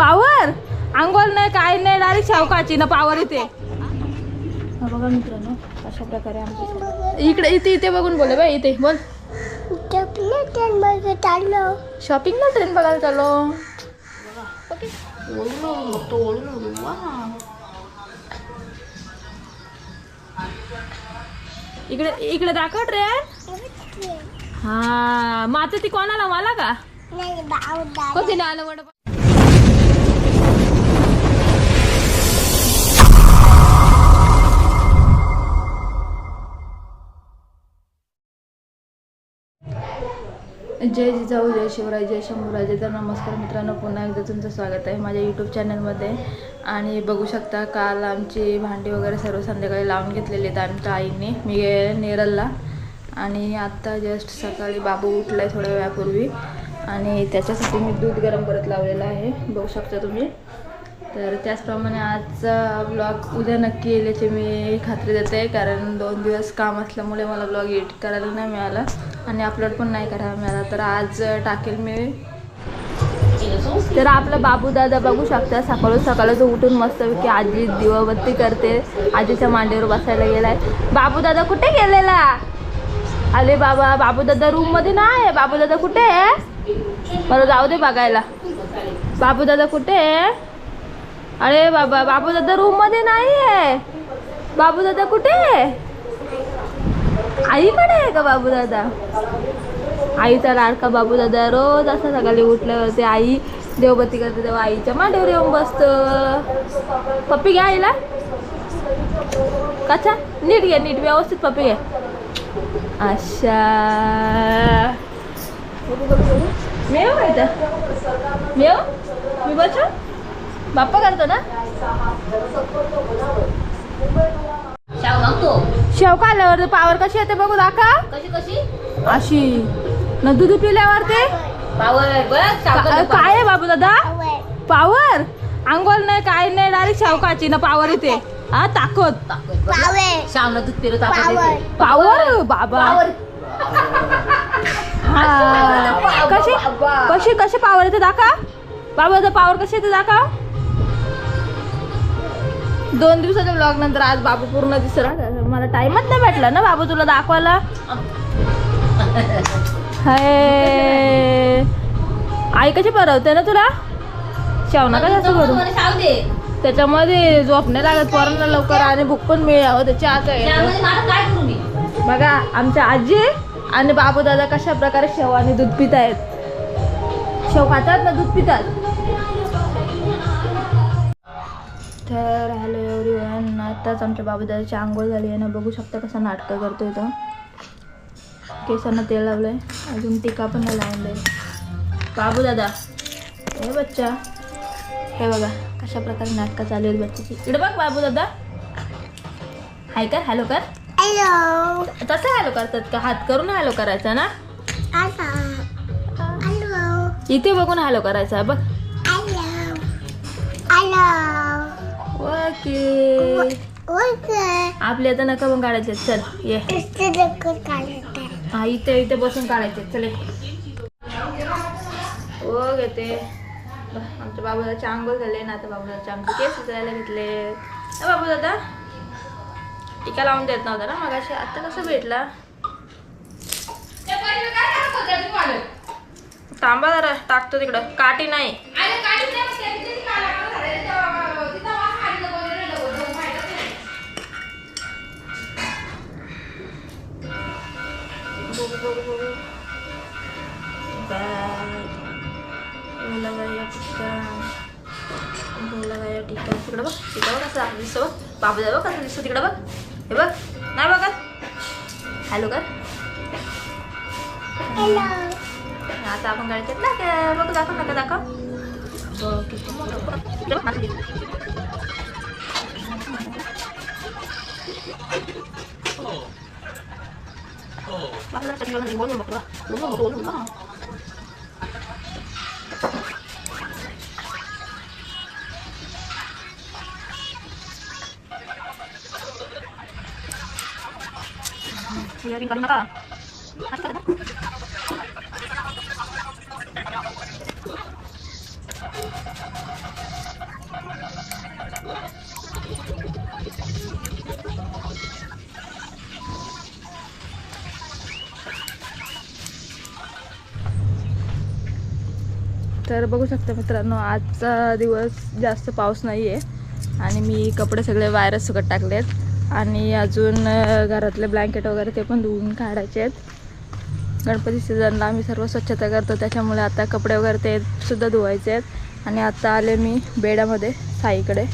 Power अंघोळ नाही काय नाही डायरेक्ट शावकाची ना पावर इथे. हा बघा मित्रांनो अशा प्रकारे आमची इकडे इथे इथे बघून बोल बाई इथे बोल. शॉपिंगला ट्रेन बघायला चाललो. इकडे इकडे दाखव ट्रेन हा मग आता ती कोणाला मला का? कोणतीला आलं जय जिजाऊ जय शिवराय जय शंभूराजे. तर नमस्कार मित्रांनो पुन्हा एकदा तुमचं स्वागत आहे माझ्या यूट्यूब चॅनलमध्ये आणि बघू शकता काल आमची भांडी वगैरे सर्व संध्याकाळी लावून घेतलेली आहेत आमच्या आईने मी गेले नेरलला. आणि आत्ता जस्ट सकाळी बाबू उठला आहे थोड्या वेळापूर्वी. आणि त्याच्यासाठी मी दूध गरम करत लावलेलं आहे बघू शकता तुम्ही. तर त्याचप्रमाणे आजचा ब्लॉग उद्या नक्की येईल याची मी खात्री देते कारण दोन दिवस काम असल्यामुळे मला ब्लॉग एडिट करायला नाही मिळाला. आणि अपलोड पण नाही करायला मिळाला तर आज टाकेल मी. तर आपला बाबू दादा बघू शकता सकाळ सकाळी तो उठून की आजी दिवाबत्ती करते. आजीच्या मांडीवर बसायला गेलाय. बाबू दादा कुठे गेलेला? अरे बाबा बाबू दादा रूममध्ये नाही बाबू दादा कुठे आहे? मला जाऊ दे बघायला. बाबू दादा कुठे आहे? अरे बाबा बाबू दादा रूममध्ये नाही आहे बाबू दादा कुठे आहे? आईकडे आहे का बाबू दादा आईचा लाडका बाबू दादा रोज असं सकाळी उठल्यावरती आई देवबत्ती करते तेव्हा आईच्या मांडीवर येऊन बसतं. पप्पी घ्या आईला. कसा नीट घे नीट व्यवस्थित पप्पी घे. अच्छा. मेव मेव? मी बसू बाप्पा करतो ना? शाव शेवका आल्यावर पावर कशी येते बघू दाखा कशी कशी? अशी. न दूध पावर बघ शाव का- कसं काय आहे बाबू दादा? पावर? अंघोळ नाही काय नाही डायरेक्ट शेवकाची ना पावर येते. हा ताकद. बघ. दूध पावर. बाबा. हा. कशी? कशी कशी पावर येते दाखा बाबू दादा पावर कशी येते दाखा दोन दिवसाच्या ब्लॉग नंतर आज बाबू पूर्ण दिसला मला टाइमच नाही भेटला ना बाबू तुला दाखवायला? आई कशी परवते ना तुला? शेवना का जास्त करू? त्याच्यामध्ये झोप नाही लागत पोरांना लवकर आणि भूक पण मिळावं त्याच्या आता बघा आमच्या आजी आणि बाबू दादा कशा प्रकारे शेव आणि दूध पित आहेत शेव खातात ना दूध पितात? तर हॅलो एव्हरीवन आताच आमच्या बाबू दादाची आंघोळ झाली आहे. ना बघू शकता कसं नाटकं करतोय तो. केसांना तेल लावलंय. अजून टिका पण नाही लावलंय बाबू दादा हे बच्चा. हे बघा कशा प्रकारे नाटकं चालू आहेत बच्चाची. इकडे बघ बाबू दादा हाय कर हॅलो कर. हॅलो. तसं हॅलो करतात का? हात करून हॅलो करायचा ना? हॅलो. इथे बघून हॅलो करायचा बघ. हॅलो. ओके. ओके आपले आता नका पण काढायचे चल ये. हा इथे इथे बसून काढायचे चल ये. ओ घेते. बघ, आमच्या बाबूदाचे आंघोळ झाले ना आता बाबूदाचे आमचे केस उचलायला घेतले. बाबू दादा टीका लावून देत नव्हता ना मग अशी आता कसं भेटला? थांबा जरा टाकतो तिकडं. काठी नाही. बघू बघू बघू बॅग बोला गाया टिक्का बोला गाया टिक्का तिकडं बघ तिकडं बघ कसं दिसतं बघ बाबू बघ कसं दिसतं तिकडं बघ हे बघ नाही बघत हॅलो कर हॅलो आता आपण गाडीत ना काय बघ दाखव नका दाखव बघ किती मोठं wala sa nilang limon ng bakla. Lumo, matulog na. Kaya rin kalina ka. Ay, talaga. Thank you. तर बघू शकता मित्रांनो आजचा दिवस जास्त पाऊस नाही आहे आणि मी कपडे सगळे वायरस सुकत टाकलेत. आणि अजून घरातले ब्लँकेट वगैरे ते पण धुवून काढायचे आहेत. गणपती सीझनला आम्ही सर्व स्वच्छता करतो. त्याच्यामुळे आता कपडे वगैरे ते सुद्धा धुवायचे आहेत. आणि आता आले मी बेडामध्ये साईकडे.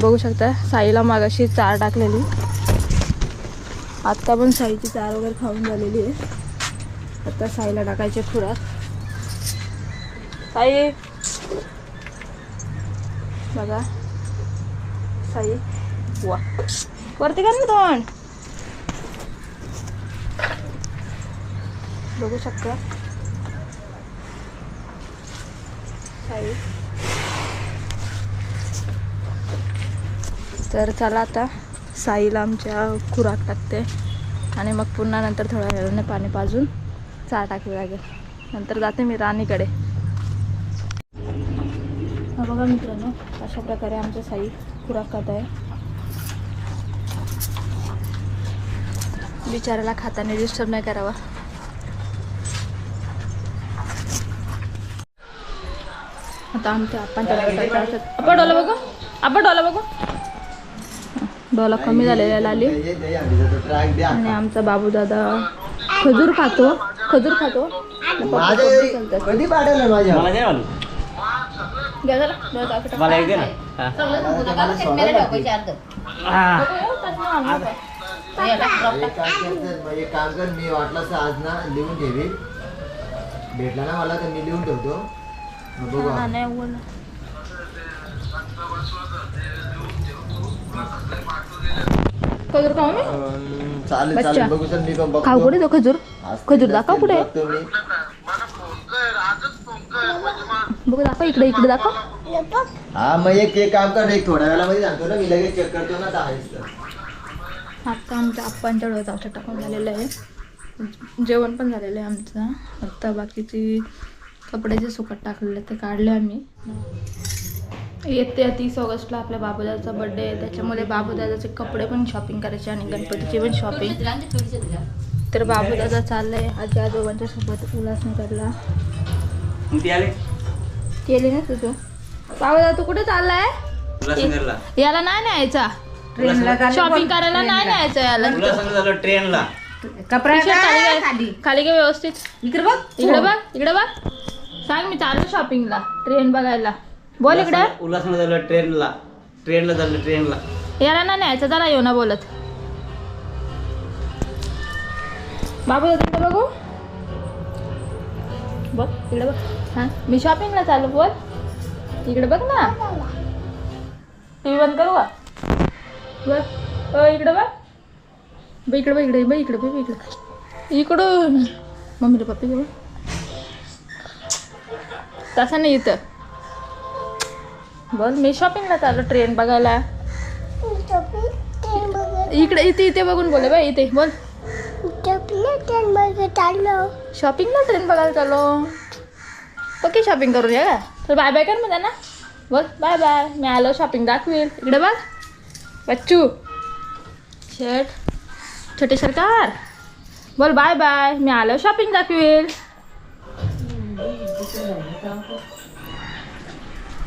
बघू शकता साईला मागाशी चार टाकलेली. आत्ता पण साईची चार वगैरे खाऊन झालेली आहे. आता साईला टाकायचे खुराक. साई. बघा. साई. वा. वरती कर ना तोंड. बघू शकता. साई. तर चला आता साईला आमच्या खुराक टाकते. आणि मग पुन्हा नंतर थोड्या वेळाने पाणी पाजून चहा टाकवी लागेल. नंतर जाते मी राणीकडे. हा बघा मित्रांनो अशा प्रकारे आमच्या साई खुराक खात आहे. बिचाराला खाताना डिस्टर्ब नाही करावा. आता आमच्या आपण डोला बघू. आपण डोला बघू. डोला कमी झालेला लाली. आणि आमचा बाबू दादा खजूर खातो. खजूर खातो. कधी पाठवलं माझ्या? मला नाही मालूम घ्या जरा, जरा दाखव टाक. मला एक दे ना हा. सगळं नको नका बघ, चष्म्याला ठेवायचे अर्ध. हा. हे टाक, drop एक टाक. काम कर तर, एक काम कर मी वाटलं तर आज ना लिहून ठेवी भेटला ना मला तर मी लिहून ठेवतो मग बघू हा, आपण. नाही बोला. खजूर खाऊ मी अं, चालेल बच्चा. चालेल बघू सर मी पण खाऊ बघतो कुठे तो खजूर आज खजूर दाखव कुठे बघतो मी बघू दाखव इकडे इकडे दाखव. हा मग एक एक काम कर एक थोड्या वेळामध्ये सांगतो ना मी लगेच चेक करतो ना तर. आता आमच्या आप्पांच्या डोळ्यात औषध टाकून झालेलं आहे. जेवण पण झालेलं आहे आमचं. आता बाकीची कपड्याचे सुकट टाकलेले ते काढले आम्ही. येत्या तीस ऑगस्टला आपल्या बाबूदादाचा बर्थडे आहे त्याच्यामुळे बाबूदादाचे कपडे पण शॉपिंग करायचे आणि गणपतीची पण शॉपिंग. तर बाबूदादा चाललंय आजी आजोबांच्या सोबत उल्हासनगरला. केली ना तुझं बाबूदादा तू कुठे चाललाय? याला नाही न्यायचा. शॉपिंग करायला नाही न्यायचं याला. ट्रेनला. खाली घे. व्यवस्थित. इकडे बघ. इकडे बघ इकडे बघ. सांग मी चाललो शॉपिंगला ट्रेन बघायला. बोल इकडे. उल्हासनगर झालं ट्रेनला. ट्रेनला झालं ट्रेनला. याला ना न्यायचं जरा येऊ ना बोलत. बाबू बघू. बघ इकडे बघ. हा? मी शॉपिंगला चालू बोल. इकडे बघ ना. टी व्ही बंद करू का? बघ. अ, इकडे बघ. इकडे बघ इकडे बघ इकडे बघ इकडे. इकडून. मम्मीला पप्पी घेऊ तसं नाही इथं. बोल मी शॉपिंगला चाललो ट्रेन बघायला. इकडे इथे इथे बघून बोले बाई इथे. बोल. शॉपिंगला ट्रेन बघायला चाललो. ओके शॉपिंग करून या का? तर बाय बाय कर मग ना बोल बाय बाय मी आलो शॉपिंग दाखवेल. इकडे बघ. बच्चू. शर्ट छोटे सरकार. बोल बाय बाय मी आलो शॉपिंग दाखवेल.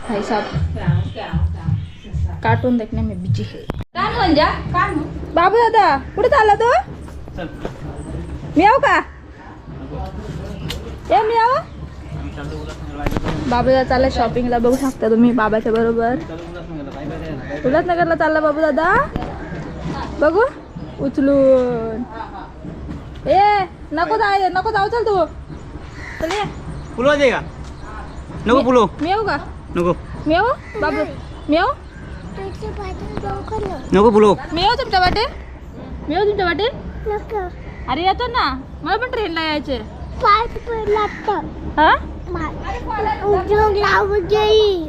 भाई साहब कार्टून देखने में बिजी है. कान म्हणजे कान बाबू दादा कुठे चालला तो? मी येऊ का? ये मी येऊ आम्ही चाललो शॉपिंगला बघू शकता तुम्ही बाबाच्या बरोबर. उल्हासनगरला चालला बाबू दादा बघू. उचलून. ए नको जाय नको जाऊ चल तू. चल ये. दे का? नको पुलो मी येऊ का? नको. मी येऊ बाबू मी येऊ नको पुलो मी येऊ तुमच्या वाटे? मी येऊ तुमच्या वाटे? अरे येतो ना. मला पण ट्रेनला यायचे हा?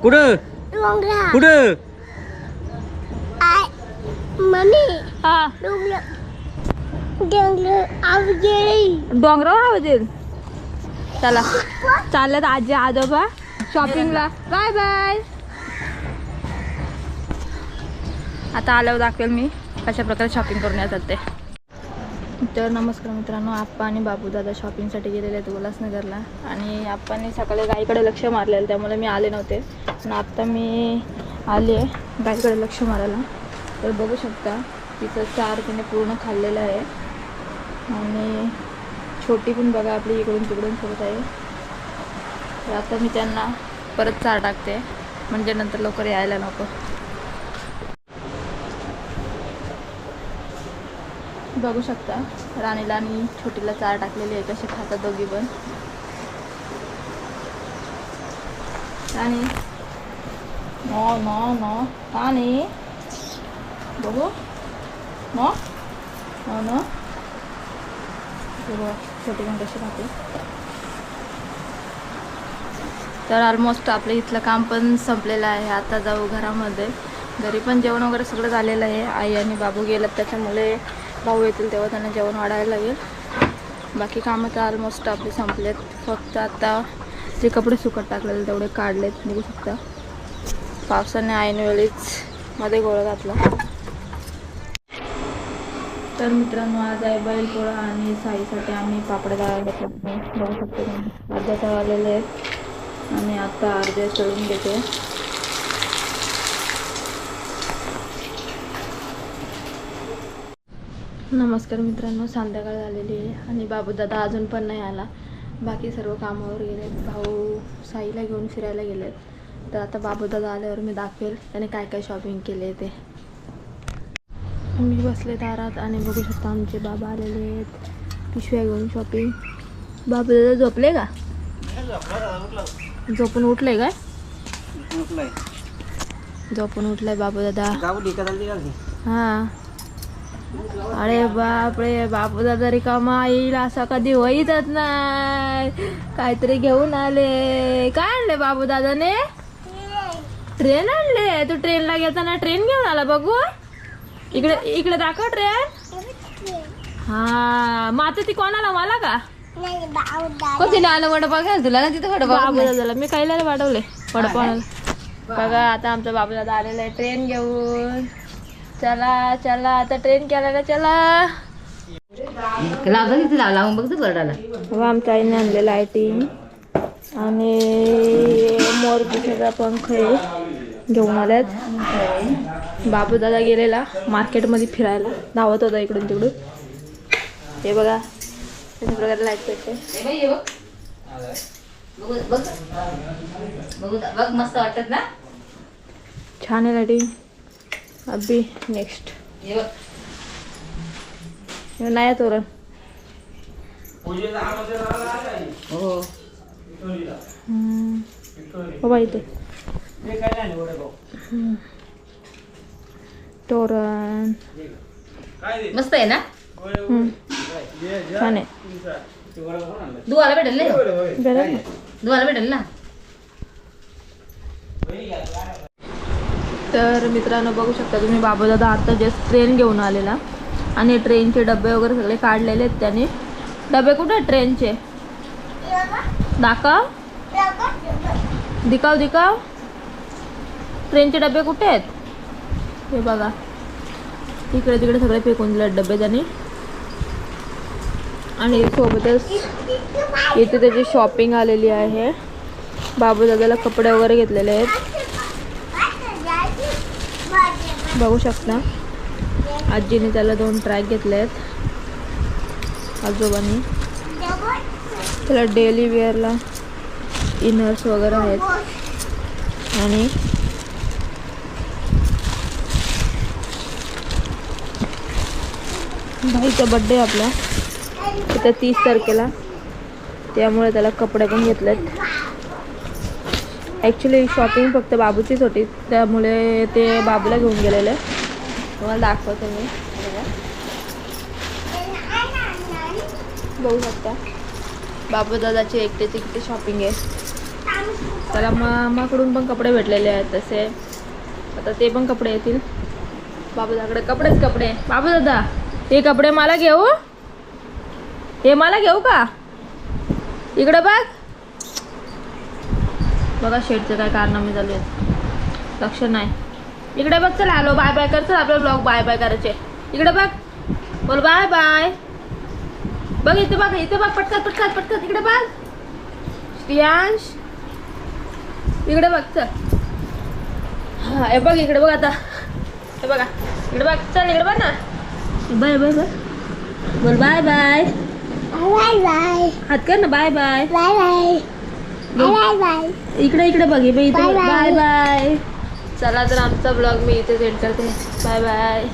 कुठं? कुठं? मम्मी. हा. डोंगरावर आवाज येईल चला. चालल्यात आजी आजोबा शॉपिंगला बाय बाय आता आल्यावर दाखवेल मी कशा प्रकारे शॉपिंग करून येतात ते तर नमस्कार मित्रांनो आप्पा आणि बाबू दादा शॉपिंगसाठी गेलेले आहेत उल्हासनगरला. आणि आप्पांनी सकाळी गाईकडे लक्ष मारलेलं त्यामुळे मी आले नव्हते. पण आत्ता मी आले आहे गाईकडे लक्ष मारायला. तर बघू शकता तिचं चार तिने पूर्ण खाल्लेलं आहे. आणि छोटी पण बघा आपली इकडून तिकडून फिरत आहे. तर आता मी त्यांना परत चार टाकते. म्हणजे नंतर लवकर यायला नको. बघू शकता. राणीला आणि छोटीला चार टाकलेली आहे कसे खातात दोघी पण. Rani. No no no. Rani. बघू. No no no. बघू छोटी पण कशी खाते. तर ऑलमोस्ट आपलं इथलं काम पण संपलेलं आहे. आता जाऊ घरामध्ये. घरी पण जेवण वगैरे सगळं झालेलं आहे. आई आणि बाबू गेलं त्याच्यामुळे भाऊ येतील तेव्हा त्यांना जेवण वाढायला लागेल. बाकी कामं तर ऑलमोस्ट आपले संपलेत. फक्त आता जे कपडे सुकत टाकलेले तेवढे काढलेत म्हणजे बघू शकता पावसाने ऐनवेळीच मध्ये गोळा घातला. तर मित्रांनो आज आहे बैलपोळा आणि साईसाठी आम्ही पापड दळायला बघू शकतो अर्ध्या तळालेले आहेत. आणि आता अर्धे चढून घेते. नमस्कार मित्रांनो संध्याकाळ झालेली आहे आणि बाबूदादा अजून पण नाही आला. बाकी सर्व कामावर गेलेत भाऊ साईला घेऊन फिरायला गेलेत तर आता बाबूदादा आल्यावर मी दाखवेल त्याने काय काय शॉपिंग केले ते. मी बसले दारात आणि बघू शकता आमचे बाबा आलेले आहेत. पिशव्या घेऊन शॉपिंग बाबूदादा झोपले का? झोपून उठले काय? झोपून उठलाय बाबूदादा. हा. अरे बापरे बापू दादा रिकामा येईल असा कधी होईतच नाही. काहीतरी घेऊन आले. काय आणले बाबू दादाने ट्रेन आणले. तू ट्रेनला घेताना ट्रेन घेऊन आला बघू. इकडे इकडे दाखव ट्रेन. हा मग आता ती कोणाला? मला का? कोणती आलं वडपाव घ्याल तुला? ना तिथं वडपाव बाबू दादाला मी कायला वाढवले. वडापाव बघा आता आमचा बाबू दादा आलेला आहे. ट्रेन घेऊन. चला चला आता ट्रेन केला चला. लावता तिथे लाव लावून बघ तू बरडाला. व आमच्या आईने आणलेलं लायटिंग आणि मोरपिसाचा पंख आहे. घेऊन आल्यात. बाबू दादा गेलेला मार्केटमध्ये फिरायला. धावत होता इकडून तिकडून. हे बघा. त्याच्या प्रकारे लाइट पेटते बाई, बघ. बघू बघ. बघू बघ मस्त वाटत ना? छान आहे लायटिंग अबी नेक्स्ट नाही तोरण. हो. हम्म. हो हम्म. तोरण. मस्त आहे ना? हम्म. छान आहे. दुवाला भेटेल ना बरं. ना दुवाला भेटेल ना? तर मित्रांनो बघू शकता तुम्ही बाबूदादा आता जस्ट ट्रेन घेऊन आलेला. आणि ट्रेनचे डबे वगैरे सगळे काढलेले आहेत त्याने. डबे कुठे आहेत ट्रेनचे दाखव. दिकाव दिकाव ट्रेनचे डबे कुठे आहेत? हे बघा. इकडे तिकडे सगळे फेकून दिले डबे त्याने. आणि सोबतच इथे त्याची शॉपिंग आलेली आहे. बाबूदादाला कपडे वगैरे घेतलेले आहेत. बघू शकता. आजीने त्याला दोन ट्रॅक घेतले आहेत आजोबांनी. त्याला डेली वेअरला इनर्स वगैरे आहेत. आणि भाईचा बड्डे आपला. तिथं तीस तारखेला. त्यामुळे त्याला कपडे पण घेतलेत. ॲक्च्युली शॉपिंग फक्त बाबूचीच होती. त्यामुळे ते बाबूला घेऊन गेलेले. तुम्हाला दाखवतो मी. बघू. शकता. बाबू दादाची एकटेच एकटे शॉपिंग आहे त्याला मामाकडून पण कपडे भेटलेले आहेत तसे. आता ते पण कपडे येतील. बाबू दादाकडे कपडेच कपडे. बाबू दादा हे कपडे मला घेऊ? हे मला घेऊ का? इकडे बघ. बघा शेडचे काय कारनामे झाले आहेत. लक्ष नाही. इकडे बघ चल हॅलो बाय बाय कर चल आपले ब्लॉग बाय बाय करायचे. इकडे बघ. बोल बाय बाय बघ इथे बघ इथे बघ पटकन पटकन पटकन. इकडे बघ. श्रियांश. इकडे बघ चल. हा हे बघ इकडे बघ आता. हे बघा. इकडे बघ चल इकडे बघ ना. बाय बाय बाय बोल बाय बाय बाय बाय हात कर ना बाय बाय बाय बाय इकडे इकडे बघ. बाय बाय चला तर आमचा ब्लॉग मी इथे सेंड करते. Bye bye